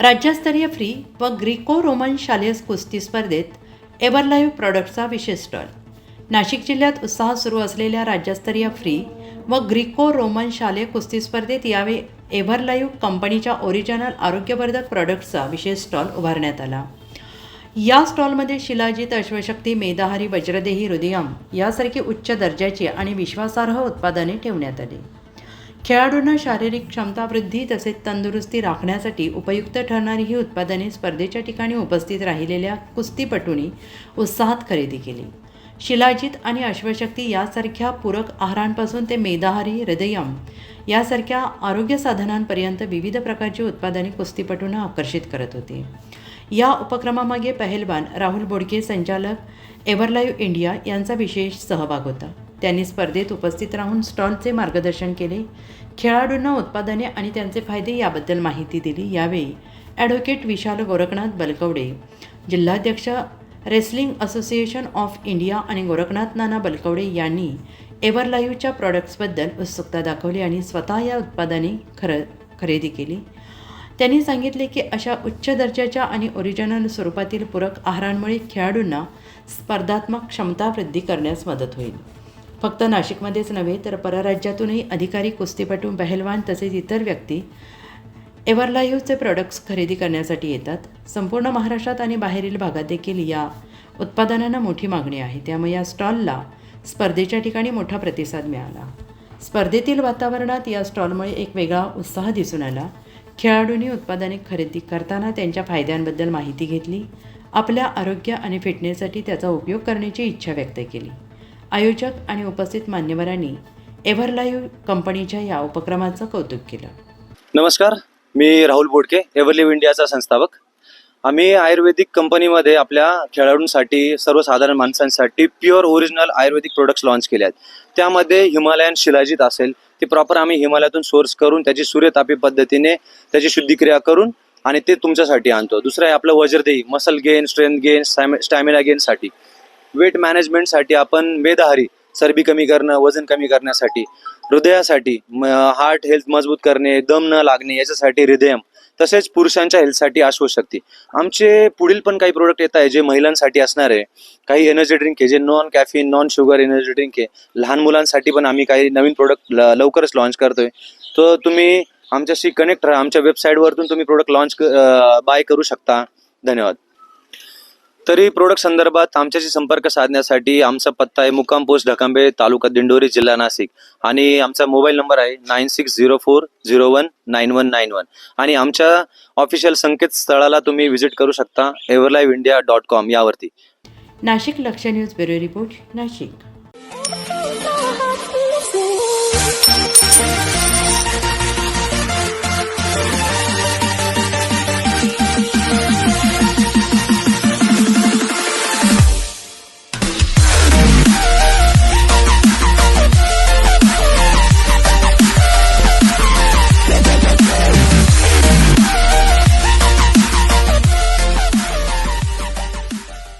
राज्यस्तरीय फ्री व Greco Roman शालेय कुस्ती स्पर्धेत एव्हरलाईव्ह प्रॉडक्टचा विशेष स्टॉल. नाशिक जिल्ह्यात उत्साह सुरू असलेल्या राज्यस्तरीय फ्री व ग्रीको रोमन शालेय कुस्ती स्पर्धेत यावेळी एव्हरलाईव्ह कंपनीच्या ओरिजिनल आरोग्यवर्धक प्रॉडक्टचा विशेष स्टॉल उभारण्यात आला. या स्टॉलमध्ये शिलाजीत अश्वशक्ती मेदाहारी वज्रदेही हृदयम यासारखी उच्च दर्जाची आणि विश्वासार्ह उत्पादने ठेवण्यात आली. खेळाडूंना शारीरिक क्षमतावृद्धी तसेच तंदुरुस्ती राखण्यासाठी उपयुक्त ठरणारी ही उत्पादने स्पर्धेच्या ठिकाणी उपस्थित राहिलेल्या कुस्तीपटूंनी उत्साहात खरेदी केली. शिलाजित आणि अश्वशक्ती यासारख्या पूरक आहारांपासून ते मेदाहारी हृदयम यासारख्या आरोग्य साधनांपर्यंत विविध प्रकारची उत्पादने कुस्तीपटूंना आकर्षित करत होती. या उपक्रमामागे पहलवान राहुल बोडके संचालक एव्हरलाईव्ह इंडिया यांचा विशेष सहभाग होता. त्यांनी स्पर्धेत उपस्थित राहून स्टॉलचे मार्गदर्शन केले. खेळाडूंना उत्पादने आणि त्यांचे फायदे याबद्दल माहिती दिली. यावेळी ॲडव्होकेट विशाल गोरखनाथ बलकवडे जिल्हाध्यक्ष रेसलिंग असोसिएशन ऑफ इंडिया आणि गोरखनाथ नाना बलकवडे यांनी एव्हरलाईव्हच्या प्रॉडक्ट्सबद्दल उत्सुकता दाखवली आणि स्वतः या उत्पादने खर खरेदी केली. त्यांनी सांगितले की अशा उच्च दर्जाच्या आणि ओरिजिनल स्वरूपातील पूरक आहारांमुळे खेळाडूंना स्पर्धात्मक क्षमता वृद्धी करण्यास मदत होईल. फक्त नाशिकमध्येच नव्हे तर परराज्यातूनही अधिकारी कुस्तीपटू पहलवान तसेच इतर व्यक्ती एव्हरलाईव्हचे प्रॉडक्ट्स खरेदी करण्यासाठी येतात. संपूर्ण महाराष्ट्रात आणि बाहेरील भागात देखील या उत्पादनांना मोठी मागणी आहे. त्यामुळे या स्टॉलला स्पर्धेच्या ठिकाणी मोठा प्रतिसाद मिळाला. स्पर्धेतील वातावरणात या स्टॉलमुळे एक वेगळा उत्साह दिसून आला. खेळाडूंनी उत्पादने खरेदी करताना त्यांच्या फायद्यांबद्दल माहिती घेतली. आपल्या आरोग्य आणि फिटनेससाठी त्याचा उपयोग करण्याची इच्छा व्यक्त केली. आयोजक आणि उपस्थित मान्यवरांनी एव्हरलाईव्ह कंपनीच्या या उपक्रमाचं कौतुक केलं. नमस्कार मी राहुल बोडके एव्हरलिव्ह इंडियाचा संस्थापक. आम्ही आयुर्वेदिक कंपनीमध्ये आपल्या खेळाडूंसाठी सर्वसाधारण माणसांसाठी pure original Ayurvedic products launch केले आहेत. त्यामध्ये हिमालयन शिलाजीत असेल ते प्रॉपर आम्ही हिमालयातून सोर्स करून त्याची सूर्यतापी पद्धतीने त्याची शुद्धिक्रिया करून आणि ते तुमच्यासाठी आणतो. दुसरं आहे आपलं Vajradehi muscle gain strength gain stamina गेनसाठी वेट मॅनेजमेंटसाठी आपण मेदहारी चरबी कमी करणं वजन कमी करण्यासाठी हृदयासाठी हार्ट हेल्थ मजबूत करणे दम न लागणे याच्यासाठी हृदयम तसेच पुरुषांच्या हेल्थसाठी अश्वशक्ती. आमचे पुढील पण काही प्रोडक्ट येत आहे जे महिलांसाठी असणार आहे. काही एनर्जी ड्रिंक आहे जे non caffeine non sugar energy drink आहे. लहान मुलांसाठी पण आम्ही काही नवीन प्रोडक्ट लवकरच लॉन्च करतोय. तर तुम्ही आमच्याशी कनेक्ट राहा. आमच्या वेबसाईटवरतून तुम्ही प्रोडक्ट लॉन्च बाय करू शकता. धन्यवाद. तरी प्रोडक्ट संदर्भात आमच्याशी संपर्क साधण्यासाठी आमचा पत्ता आहे मुक्काम पोस्ट ढकांबे तालुका दिंडोरी जिल्हा नाशिक. आणि आमचा मोबाईल नंबर आहे nine six zero four zero one nine one nine one. आणि आमच्या ऑफिशियल संकेतस्थळाला तुम्ही व्हिजिट करू शकता एव्हरलाईव्ह इंडिया डॉट कॉम यावरती. नाशिक लक्ष न्यूज ब्युरो रिपोर्ट नाशिक.